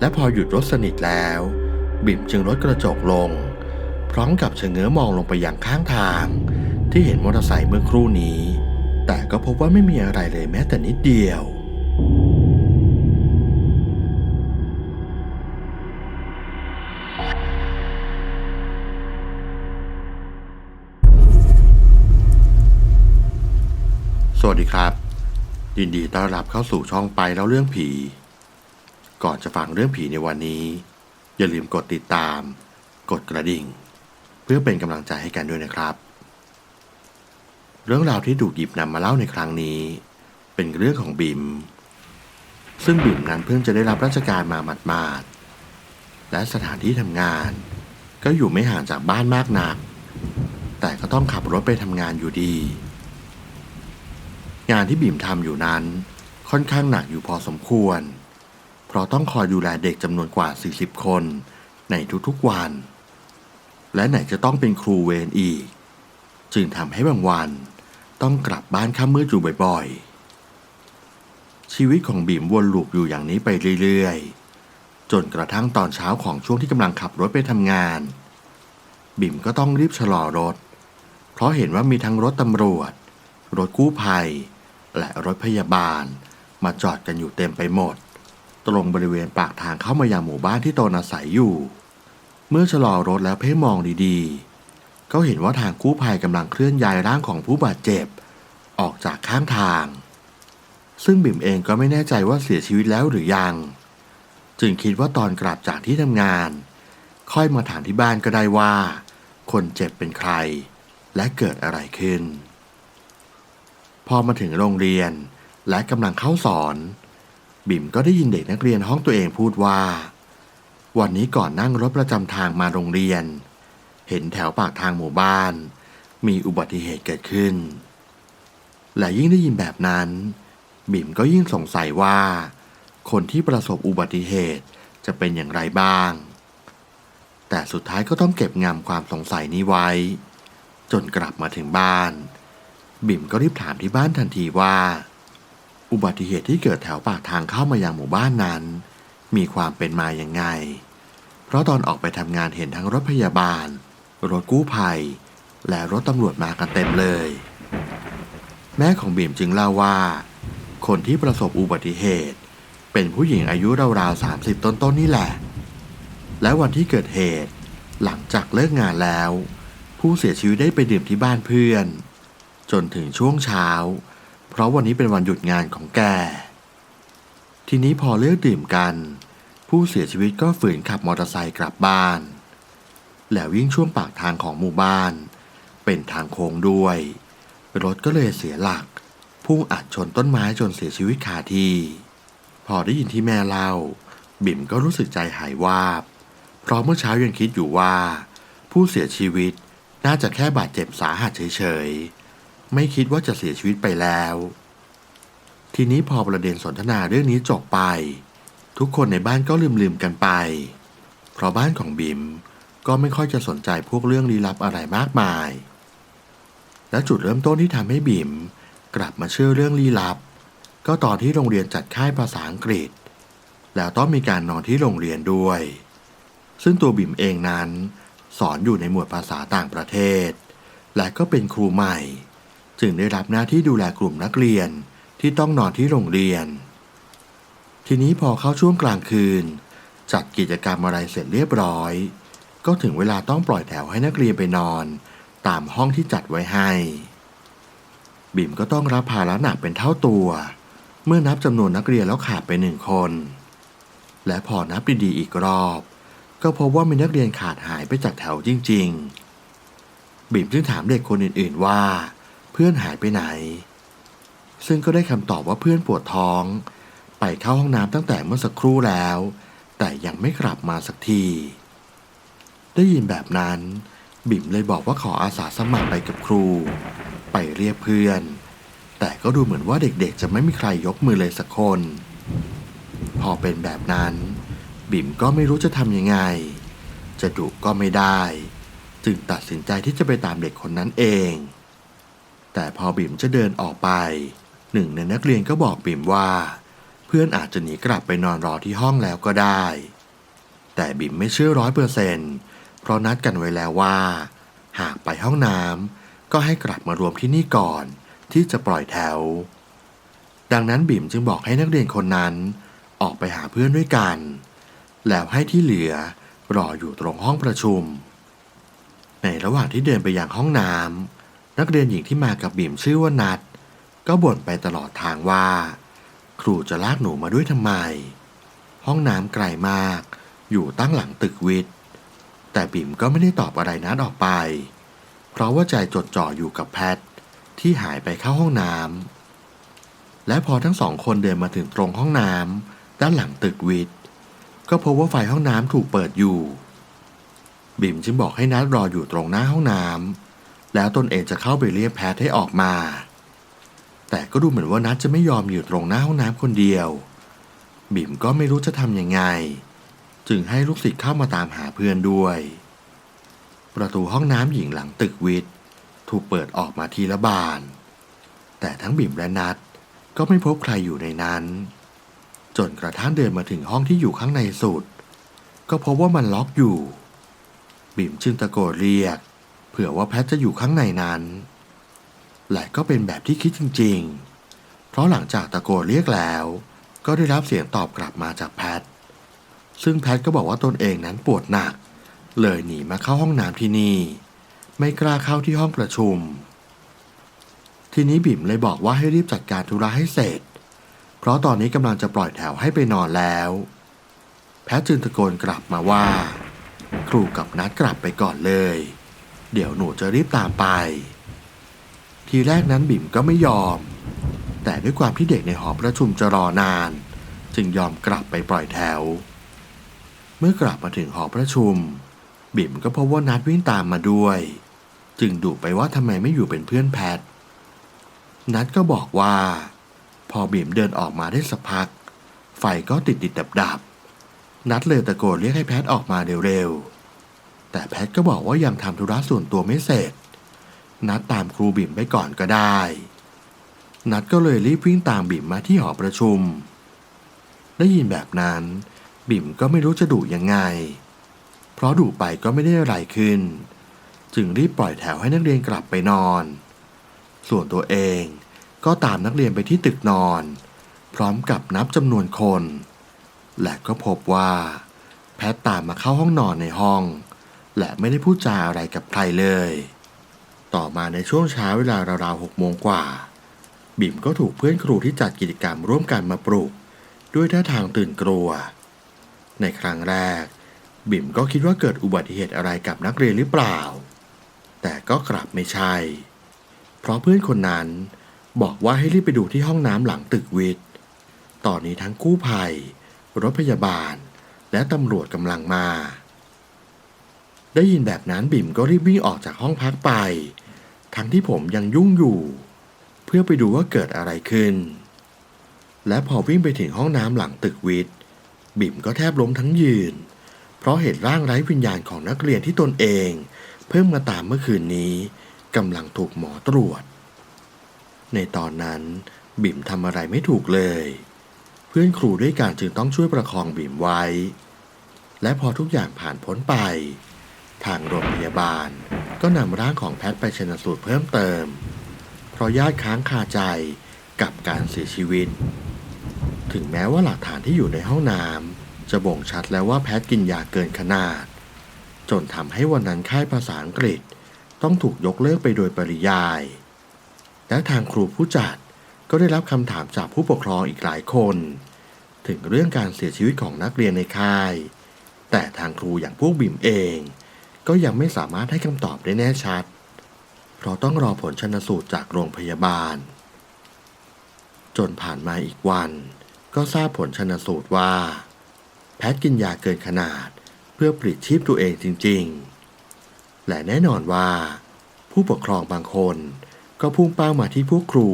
และพอหยุดรถสนิทแล้ว บิ่มจึงลดกระจกลง พร้อมกับเฉง้อมองลงไปยังข้างทาง ที่เห็นมอเตอร์ไซค์เมื่อครู่นี้ แต่ก็พบว่าไม่มีอะไรเลยแม้แต่นิดเดียวสวัสดีครับ ยินดีต้อนรับเข้าสู่ช่องไปแล้วเรื่องผี ก่อนจะฟังเรื่องผีในวันนี้ อย่าลืมกดติดตาม กดกระดิ่ง เพื่อเป็นกำลังใจให้กันด้วยนะครับ เรื่องราวที่ถูกหยิบนำมาเล่าในครั้งนี้ เป็นเรื่องของบิม ซึ่งบิมนั้นเพิ่งจะได้รับราชการมาหมาดๆและสถานที่ทำงาน ก็อยู่ไม่ห่างจากบ้านมากนัก แต่ก็ต้องขับรถไปทำงานอยู่ดี งานที่บิมทำอยู่นั้นค่อนข้างหนักอยู่พอสมควร ราะต้องคอยดูแลเด็กจำนวนกว่า 40 คน ในทุกๆวัน และไหนจะต้องเป็นครูเวรอีก จึงทำให้บางวันต้องกลับบ้านค่ำมืดอยู่บ่อยๆ ชีวิตของบิ่มวนลูปอยู่อย่างนี้ไปเรื่อยๆ จนกระทั่งตอนเช้าของช่วงที่กำลังขับรถไปทำงานบิ่มก็ต้องรีบชะลอรถ เพราะเห็นว่ามีทั้งรถตำรวจ รถกู้ภัย และรถพยาบาลมาจอดกันอยู่เต็มไปหมด ตรงบริเวณปากทางเข้ามายังหมู่บ้านที่ตนอาศัยอยู่ เมื่อชะลอรถแล้วเพ่งมองดีๆ ก็เห็นว่าทางกู้ภัยกำลังเคลื่อนย้ายร่างของผู้บาดเจ็บ ออกจากข้างทาง ซึ่งบิ่มเองก็ไม่แน่ใจว่าเสียชีวิตแล้วหรือยัง จึงคิดว่าตอนกลับจากที่ทำงาน ค่อยมาถามที่บ้านก็ได้ว่า คนเจ็บเป็นใคร และเกิดอะไรขึ้น พอมาถึงโรงเรียนและกำลังเข้าสอน บิ่มก็ได้ยินเด็กนักเรียนห้องตัวเองพูดว่า วันนี้ก่อนนั่งรถประจำทางมาโรงเรียน เห็นแถวปากทางหมู่บ้าน มีอุบัติเหตุเกิดขึ้น และยิ่งได้ยินแบบนั้น บิ่มก็ยิ่งสงสัยว่า คนที่ประสบอุบัติเหตุจะเป็นอย่างไรบ้าง แต่สุดท้ายก็ต้องเก็บงำความสงสัยนี้ไว้ จนกลับมาถึงบ้าน บิ่มก็รีบถามที่บ้านทันทีว่า อุบัติเหตุที่เกิดแถวปากทางเข้ามายังหมู่บ้านนั้น มีความเป็นมาอย่างไง เพราะตอนออกไปทำงานเห็นทั้งรถพยาบาล รถกู้ภัย และรถตำรวจมากันเต็มเลย แม่ของบิ่มจึงเล่าว่า คนที่ประสบอุบัติเหตุ เป็นผู้หญิงอายุราวๆ30 ต้นๆนนี่แหละ และวันที่เกิดเหตุหลังจากเลิกงานแล้ว ผู้เสียชีวิตได้ไปดื่มที่บ้านเพื่อน จนถึงช่วงเช้า เพราะวันนี้เป็นวันหยุดงานของแก ทีนี้พอเลิกดื่มกัน ผู้เสียชีวิตก็ฝืนขับมอเตอร์ไซค์กลับบ้าน แล้ววิ่งช่วงปากทางของหมู่บ้าน เป็นทางโค้งด้วย รถก็เลยเสียหลัก พุ่งอัดชนต้นไม้จนเสียชีวิตคาที่ พอได้ยินที่แม่เล่า บิ่มก็รู้สึกใจหายวาบ เพราะเมื่อเช้ายังคิดอยู่ว่า ผู้เสียชีวิตน่าจะแค่บาดเจ็บสาหัสเฉยๆ ไม่คิดว่าจะเสียชีวิตไปแล้ว ทีนี้พอประเด็นสนทนาเรื่องนี้จบไป ทุกคนในบ้านก็ลืมๆกันไป เพราะบ้านของบิมก็ไม่ค่อยจะสนใจพวกเรื่องลี้ลับอะไรมากมาย และจุดเริ่มต้นที่ทำให้บิมกลับมาเชื่อเรื่องลี้ลับ ก็ตอนที่โรงเรียนจัดค่ายภาษาอังกฤษ แล้วต้องมีการนอนที่โรงเรียนด้วย ซึ่งตัวบิมเองนั้น สอนอยู่ในหมวดภาษาต่างประเทศ และก็เป็นครูใหม่ จึงได้รับหน้าที่ดูแลกลุ่มนักเรียนที่ต้องนอนที่โรงเรียน ทีนี้พอเข้าช่วงกลางคืน จัดกิจกรรมอะไรเสร็จเรียบร้อย ก็ถึงเวลาต้องปล่อยแถวให้นักเรียนไปนอน ตามห้องที่จัดไว้ให้ บิ่มก็ต้องรับภาระหนักเป็นเท่าตัว เมื่อนับจำนวนนักเรียนแล้วขาดไปหนึ่งคน และพอนับดีๆอีกรอบ ก็พบว่ามีนักเรียนขาดหายไปจากแถวจริง ๆ บิ่มจึงถามเด็กคนอื่น ๆว่า เพื่อนหายไปไหน ซึ่งก็ได้คำตอบว่าเพื่อนปวดท้อง ไปเข้าห้องน้ำตั้งแต่เมื่อสักครู่แล้ว แต่ยังไม่กลับมาสักที ได้ยินแบบนั้น บิ่มเลยบอกว่าขออาสาสมัครไปกับครู ไปเรียกเพื่อน แต่ก็ดูเหมือนว่าเด็กๆ จะไม่มีใครยกมือเลยสักคน พอเป็นแบบนั้น บิ่มก็ไม่รู้จะทำยังไง จะดุก็ไม่ได้ จึงตัดสินใจที่จะไปตามเด็กคนนั้นเอง แต่พอบิ่มจะเดินออกไป หนึ่งในนักเรียนก็บอกบิ่มว่า เพื่อนอาจจะหนีกลับไปนอนรอที่ห้องแล้วก็ได้ แต่บิ่มไม่เชื่อร้อยเปอร์เซนต์เพราะนัดกันไว้แล้วว่า หากไปห้องน้ำก็ให้กลับมารวมที่นี่ก่อน ที่จะปล่อยแถว ดังนั้นบิ่มจึงบอกให้นักเรียนคนนั้น ออกไปหาเพื่อนด้วยกัน แล้วให้ที่เหลือรออยู่ตรงห้องประชุม ในระหว่างที่เดินไปยังห้องน้ำ นักเรียนหญิงที่มากับบิ่มชื่อว่านัด ก็บ่นไปตลอดทางว่า ครูจะลากหนูมาด้วยทำไม ห้องน้ำไกลมาก อยู่ตั้งหลังตึกวิทย์ แต่บิ่มก็ไม่ได้ตอบอะไรนัดออกไป เพราะว่าใจจดจ่ออยู่กับแพทที่หายไปเข้าห้องน้ำและพอทั้งสองคนเดินมาถึงตรงห้องน้ำด้านหลังตึกวิทย์ ก็พบว่าไฟห้องน้ำถูกเปิดอยู่ บิ่มจึงบอกให้นัดรออยู่ตรงหน้าห้องน้ำ แล้วตนเองจะเข้าไปเรียกแพทให้ออกมา แต่ก็ดูเหมือนว่านัดจะไม่ยอมอยู่ตรงหน้าห้องน้ำคนเดียว บิ่มก็ไม่รู้จะทำยังไง จึงให้ลูกศิษย์เข้ามาตามหาเพื่อนด้วย ประตูห้องน้ำหญิงหลังตึกวิทย์ถูกเปิดออกมาทีละบาน แต่ทั้งบิ่มและนัดก็ไม่พบใครอยู่ในนั้น จนกระทั่งเดินมาถึงห้องที่อยู่ข้างในสุด ก็พบว่ามันล็อกอยู่ บิ่มจึงตะโกนเรียก เผื่อว่าแพทจะอยู่ข้างในนั้น และก็เป็นแบบที่คิดจริง ๆ เพราะหลังจากตะโกนเรียกแล้ว ก็ได้รับเสียงตอบกลับมาจากแพท ซึ่งแพทก็บอกว่าตนเองนั้นปวดหนัก เลยหนีมาเข้าห้องน้ำที่นี่ ไม่กล้าเข้าที่ห้องประชุม ทีนี้บิ่มเลยบอกว่าให้รีบจัดการธุระให้เสร็จ เพราะตอนนี้กำลังจะปล่อยแถวให้ไปนอนแล้ว แพทจึงตะโกนกลับมาว่า ครูกับนัดกลับไปก่อนเลย เดี๋ยวหนูจะรีบตามไป ทีแรกนั้นบิ่มก็ไม่ยอม แต่ด้วยความที่เด็กในหอประชุมจะรอนาน จึงยอมกลับไปปล่อยแถว เมื่อกลับมาถึงหอประชุม บิ่มก็พบว่านัดวิ่งตามมาด้วย จึงดุไปว่าทำไมไม่อยู่เป็นเพื่อนแพท นัดก็บอกว่า พอบิ่มเดินออกมาได้สักพัก ไฟก็ติดติดดับดับนัดเลยตะโกนเรียกให้แพทออกมาเร็วๆ แต่แพทก็บอกว่ายังทำธุระส่วนตัวไม่เสร็จ นัดตามครูบิ่มไปก่อนก็ได้ นัดก็เลยรีบวิ่งตามบิ่มมาที่หอประชุม ได้ยินแบบนั้น บิ่มก็ไม่รู้จะดุยังไง เพราะดุไปก็ไม่ได้อะไรขึ้น จึงรีบปล่อยแถวให้นักเรียนกลับไปนอน ส่วนตัวเองก็ตามนักเรียนไปที่ตึกนอน พร้อมกับนับจำนวนคน และก็พบว่า แพทตามมาเข้าห้องนอนในห้อง และไม่ได้พูดจาอะไรกับใครเลย ต่อมาในช่วงเช้าเวลาราวๆหกโมงกว่า บิ่มก็ถูกเพื่อนครูที่จัดกิจกรรมร่วมกันมาปลุก ด้วยท่าทางตื่นกลัว ในครั้งแรก บิ่มก็คิดว่าเกิดอุบัติเหตุอะไรกับนักเรียนหรือเปล่า แต่ก็กลับไม่ใช่ เพราะเพื่อนคนนั้นบอกว่าให้รีบไปดูที่ห้องน้ำหลังตึกวิทย์ ตอนนี้ทั้งกู้ภัย รถพยาบาล และตำรวจกำลังมา ได้ยินแบบนั้นบิ่มก็รีบวิ่งออกจากห้องพักไป ทั้งที่ผมยังยุ่งอยู่ เพื่อไปดูว่าเกิดอะไรขึ้น และพอวิ่งไปถึงห้องน้ำหลังตึกวิทย์ บิ่มก็แทบล้มทั้งยืน เพราะเห็นร่างไร้วิญญาณของนักเรียนที่ตนเอง เพิ่งมาตามเมื่อคืนนี้กำลังถูกหมอตรวจ ในตอนนั้นบิ่มทำอะไรไม่ถูกเลย เพื่อนครูด้วยการจึงต้องช่วยประคองบิ่มไว้ และพอทุกอย่างผ่านพ้นไป ทางโรงพยาบาล ก็นำร่างของแพทไปชนสูตรเพิ่มเติม เพราะญาติค้างคาใจกับการเสียชีวิต ถึงแม้ว่าหลักฐานที่อยู่ในห้องน้ำจะบ่งชัดแล้วว่าแพทกินยาเกินขนาด จนทำให้วันนั้นค่ายภาษาอังกฤษต้องถูกยกเลิกไปโดยปริยาย และทางครูผู้จัดก็ได้รับคำถามจากผู้ปกครองอีกหลายคน ถึงเรื่องการเสียชีวิตของนักเรียนในค่าย แต่ทางครูอย่างพวกบิ่มเอง ก็ยังไม่สามารถให้คำตอบได้แน่ชัด เพราะต้องรอผลชนสูตรจากโรงพยาบาล จนผ่านมาอีกวัน ก็ทราบผลชนสูตรว่า แพทย์กินยาเกินขนาดเพื่อปลิดชีพตัวเองจริง ๆ และแน่นอนว่า ผู้ปกครองบางคนก็พุ่งเป้ามาที่พวกครู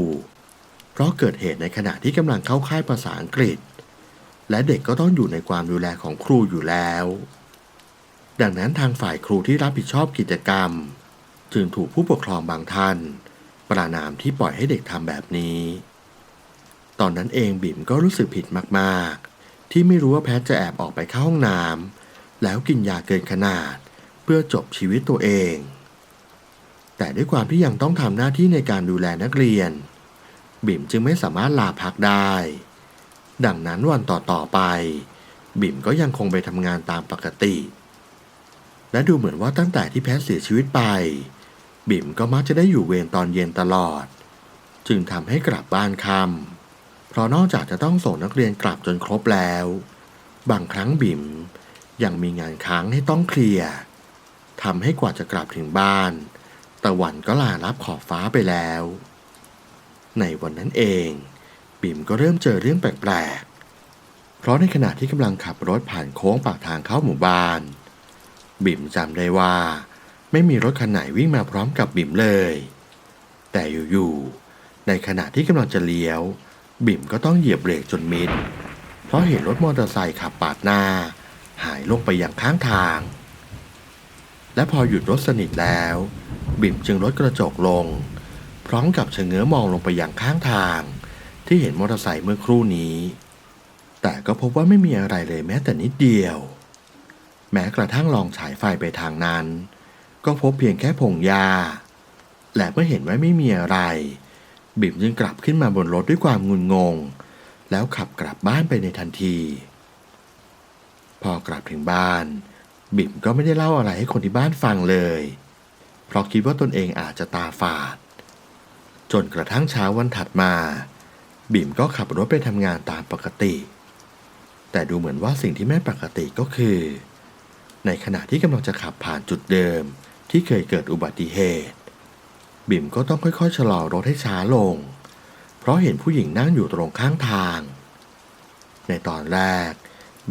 เพราะเกิดเหตุในขณะที่กำลังเข้าค่ายภาษาอังกฤษ และเด็กก็ต้องอยู่ในความดูแลของครูอยู่แล้ว ดังนั้นทางฝ่ายครูที่รับผิดชอบกิจกรรม จึงถูกผู้ปกครองบางท่าน ประนามที่ปล่อยให้เด็กทำแบบนี้ ตอนนั้นเองบิ่มก็รู้สึกผิดมากๆ ที่ไม่รู้ว่าแพทจะแอบออกไปเข้าห้องน้ำแล้วกินยาเกินขนาด เพื่อจบชีวิตตัวเอง แต่ด้วยความที่ยังต้องทำหน้าที่ในการดูแลนักเรียน บิ่มจึงไม่สามารถลาพักได้ ดังนั้นวันต่อๆไป บิ่มก็ยังคงไปทำงานตามปกติ และดูเหมือนว่าตั้งแต่ที่แพทเสียชีวิตไป บิ่มก็มักจะได้อยู่เวรตอนเย็นตลอด จึงทำให้กลับบ้านค่ำเพราะนอกจากจะต้องส่งนักเรียนกลับจนครบแล้ว บางครั้งบิ่มยังมีงานค้างให้ต้องเคลียร์ทำให้กว่าจะกลับถึงบ้าน ตะวันก็ลารับขอบฟ้าไปแล้ว ในวันนั้นเอง บิ่มก็เริ่มเจอเรื่องแปลกๆ เพราะในขณะที่กำลังขับรถผ่านโค้งปากทางเข้าหมู่บ้าน บิ่มจำได้ว่า ไม่มีรถคันไหนวิ่งมาพร้อมกับบิ่มเลย แต่อยู่ๆในขณะที่กำลังจะเลี้ยว บิ่มก็ต้องเหยียบเบรกจนมิด เพราะเห็นรถมอเตอร์ไซค์ขับปาดหน้า หายลงไปอย่างข้างทาง และพอหยุดรถสนิทแล้ว บิ่มจึงลดกระจกลง พร้อมกับเฉง้อมองลงไปอย่างข้างทาง ที่เห็นมอเตอร์ไซค์เมื่อครู่นี้ แต่ก็พบว่าไม่มีอะไรเลยแม้แต่นิดเดียว แม้กระทั่งลองฉายไฟไปทางนั้น ก็พบเพียงแค่พงหญ้าและเมื่อเห็นว่าไม่มีอะไร บิ่มจึงกลับขึ้นมาบนรถด้วยความงุนงง แล้วขับกลับบ้านไปในทันที พอกลับถึงบ้าน บิ่มก็ไม่ได้เล่าอะไรให้คนที่บ้านฟังเลย เพราะคิดว่าตนเองอาจจะตาฝาด จนกระทั่งเช้าวันถัดมา บิ่มก็ขับรถไปทำงานตามปกติ แต่ดูเหมือนว่าสิ่งที่ไม่ปกติก็คือ ในขณะที่กำลังจะขับผ่านจุดเดิม ที่เคยเกิดอุบัติเหตุ บิ่มก็ต้องค่อยๆชะลอรถให้ช้าลง เพราะเห็นผู้หญิงนั่งอยู่ตรงข้างทาง ในตอนแรก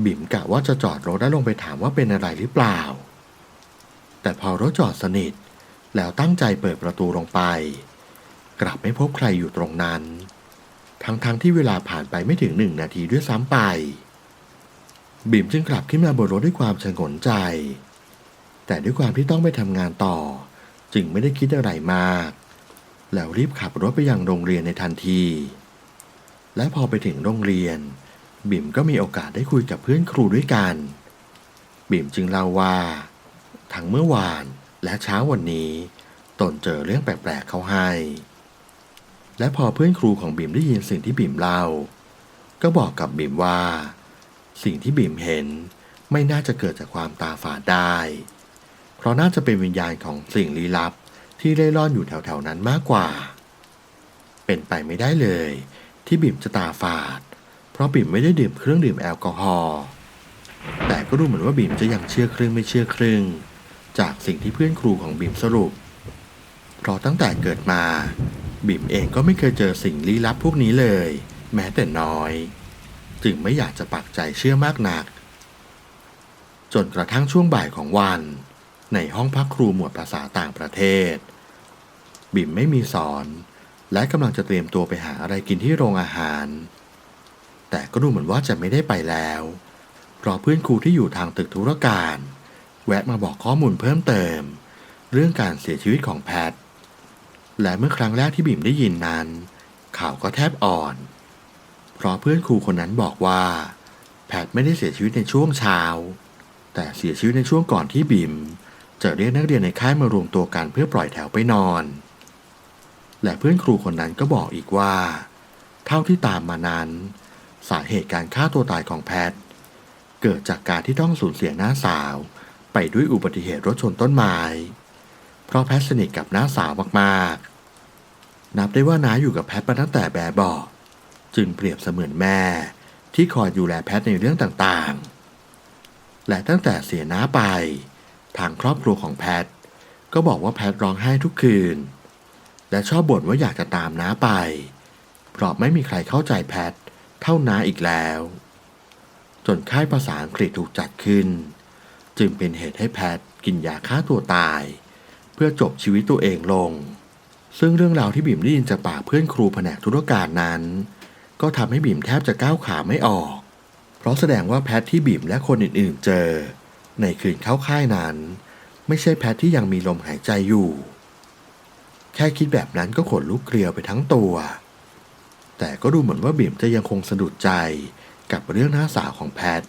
บิ่มกะว่าจะจอดรถและลงไปถามว่าเป็นอะไรหรือเปล่า แต่พอรถจอดสนิทแล้วตั้งใจเปิดประตูลงไป กลับไม่พบใครอยู่ตรงนั้น ทั้งๆทที่เวลาผ่านไปไม่ถึงหนึ่งนาทีด้วยซ้ำไป บิ่มจึงกลับขึ้นมาบนรถด้วยความชงนใจ แต่ด้วยความที่ต้องไปทำงานต่อ จึงไม่ได้คิดอะไรมาก แล้วรีบขับรถไปยังโรงเรียนในทันที และพอไปถึงโรงเรียน บิ่มก็มีโอกาสได้คุยกับเพื่อนครูด้วยกัน บิ่มจึงเล่าว่า ทั้งเมื่อวานและเช้าวันนี้ตนเจอเรื่องแปลกๆเขาให้ และพอเพื่อนครูของบิ่มได้ยินสิ่งที่บิ่มเล่า ก็บอกกับบิ่มว่า สิ่งที่บิ่มเห็นไม่น่าจะเกิดจากความตาฝาดได้ เพราะน่าจะเป็นวิญญาณของสิ่งลี้ลับที่เล่ร่อนอยู่แถวๆนั้นมากกว่า เป็นไปไม่ได้เลย ที่บิ่มจะตาฝาด เพราะบิ่มไม่ได้ดื่มเครื่องดื่มแอลกอฮอล์แต่ก็ดูเหมือนว่าบิ่มจะยังเชื่อครึ่งไม่เชื่อครึ่ง จากสิ่งที่เพื่อนครูของบิ่มสรุป เพราะตั้งแต่เกิดมา บิ่มเองก็ไม่เคยเจอสิ่งลี้ลับพวกนี้เลย แม้แต่น้อย จึงไม่อยากจะปักใจเชื่อมากนัก จนกระทั่งช่วงบ่ายของวัน ในห้องพักครูหมวดภาษาต่างประเทศ บิ่มไม่มีสอน และกำลังจะเตรียมตัวไปหาอะไรกินที่โรงอาหาร แต่ก็ดูเหมือนว่าจะไม่ได้ไปแล้ว เพราะเพื่อนครูที่อยู่ทางตึกธุรการ แวะมาบอกข้อมูลเพิ่มเติม เรื่องการเสียชีวิตของแพทและเมื่อครั้งแรกที่บิ่มได้ยินนั้น ข่าวก็แทบอ่อน เพราะเพื่อนครูคนนั้นบอกว่า แพทไม่ได้เสียชีวิตในช่วงเช้า แต่เสียชีวิตในช่วงก่อนที่บิม จะเรียกนักเรียนในค่ายมารวมตัวกันเพื่อปล่อยแถวไปนอน และเพื่อนครูคนนั้นก็บอกอีกว่า เท่าที่ตามมานั้น สาเหตุการฆ่าตัวตายของแพทเกิดจากการที่ต้องสูญเสียน้าสาวไปด้วยอุบัติเหตุรถชนต้นไม้ เพราะแพทสนิทกับน้าสาวมากๆ นับได้ว่าน้าอยู่กับแพทมาตั้งแต่แบบบาะ จึงเปรียบเสมือนแม่ ที่คอยดูแลแพทในเรื่องต่างๆ และตั้งแต่เสียน้าไป ทางครอบครัวของแพทก็บอกว่าแพทร้องไห้ทุกคืน และชอบบ่นว่าอยากจะตามน้าไป เพราะไม่มีใครเข้าใจแพทเท่าน้าอีกแล้ว จนค่ายภาษาอังกฤษถูกจัดขึ้น จึงเป็นเหตุให้แพทกินยาฆ่าตัวตาย เพื่อจบชีวิตตัวเองลงซึ่งเรื่องราวที่บิ่มได้ยินจากปากเพื่อนครูแผนกธุรการนั้น ก็ทำให้บิ่มแทบจะก้าวขาไม่ออก เพราะแสดงว่าแพทที่บิ่มและคนอื่นๆเจอ ในคืนเข้าค่ายนั้น ไม่ใช่แพทที่ยังมีลมหายใจอยู่ แค่คิดแบบนั้นก็ขนลุกเกลียวไปทั้งตัว แต่ก็ดูเหมือนว่าบิ่มจะยังคงสะดุดใจกับเรื่องน้าสาวของแพท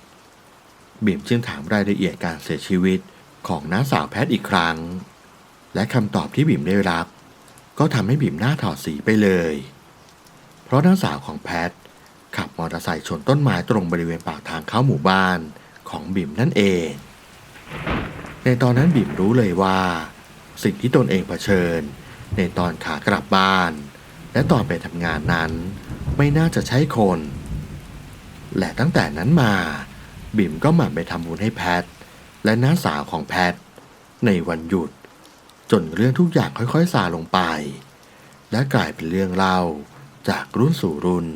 บิ่มจึงถามรายละเอียดการเสียชีวิตของน้าสาวแพทอีกครั้ง และคำตอบที่บิ่มได้รับ ก็ทำให้บิ่มหน้าถอดสีไปเลย เพราะน้าสาวของแพทขับมอเตอร์ไซค์ชนต้นไม้ตรงบริเวณปากทางเข้าหมู่บ้านของบิ่มนั่นเอง ในตอนนั้นบิ่มรู้เลยว่า สิ่งที่ตนเองเผชิญ ในตอนขากลับบ้าน และตอนไปทำงานนั้นไม่น่าจะใช่คน และตั้งแต่นั้นมา บิ่มก็หมั่นไปทำบุญให้แพท และน้าสาวของแพท ในวันหยุด จนเรื่องทุกอย่างค่อยๆซาลงไป และกลายเป็นเรื่องเล่า จากรุ่นสู่รุ่น